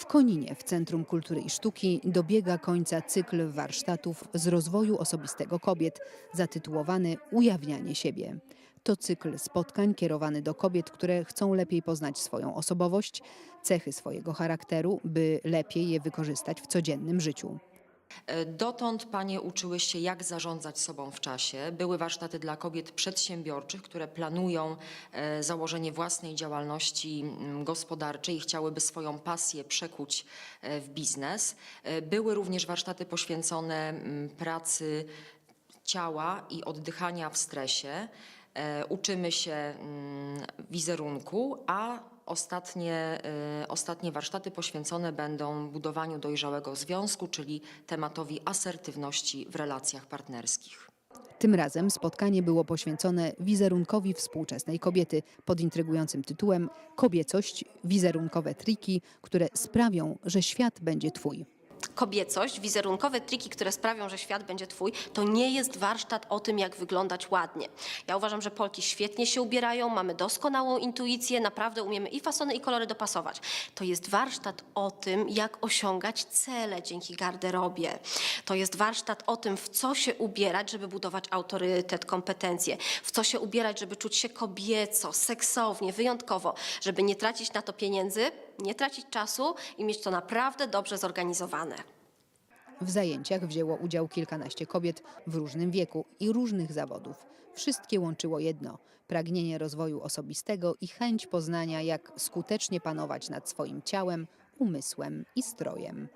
W Koninie, w Centrum Kultury i Sztuki, dobiega końca cykl warsztatów z rozwoju osobistego kobiet, zatytułowany Ujawnianie siebie. To cykl spotkań kierowany do kobiet, które chcą lepiej poznać swoją osobowość, cechy swojego charakteru, by lepiej je wykorzystać w codziennym życiu. E, Dotąd panie uczyły się, jak zarządzać sobą w czasie. Były warsztaty dla kobiet przedsiębiorczych, które planują e, założenie własnej działalności gospodarczej i chciałyby swoją pasję przekuć e, w biznes. Były również warsztaty poświęcone pracy ciała i oddychania w stresie. Uczymy się wizerunku, a ostatnie, e, ostatnie warsztaty poświęcone będą budowaniu dojrzałego związku, czyli tematowi asertywności w relacjach partnerskich. Tym razem spotkanie było poświęcone wizerunkowi współczesnej kobiety pod intrygującym tytułem Kobiecość wizerunkowe triki, które sprawią, że świat będzie twój. Kobiecość, wizerunkowe triki, które sprawią, że świat będzie twój, to nie jest warsztat o tym, jak wyglądać ładnie. Ja uważam, że Polki świetnie się ubierają, mamy doskonałą intuicję, naprawdę umiemy i fasony, i kolory dopasować. To jest warsztat o tym, jak osiągać cele dzięki garderobie. To jest warsztat o tym, w co się ubierać, żeby budować autorytet, kompetencje, w co się ubierać, żeby czuć się kobieco, seksownie, wyjątkowo, żeby nie tracić na to pieniędzy, nie tracić czasu i mieć to naprawdę dobrze zorganizowane. W zajęciach wzięło udział kilkanaście kobiet w różnym wieku i różnych zawodów. Wszystkie łączyło jedno pragnienie rozwoju osobistego i chęć poznania, jak skutecznie panować nad swoim ciałem, umysłem i strojem.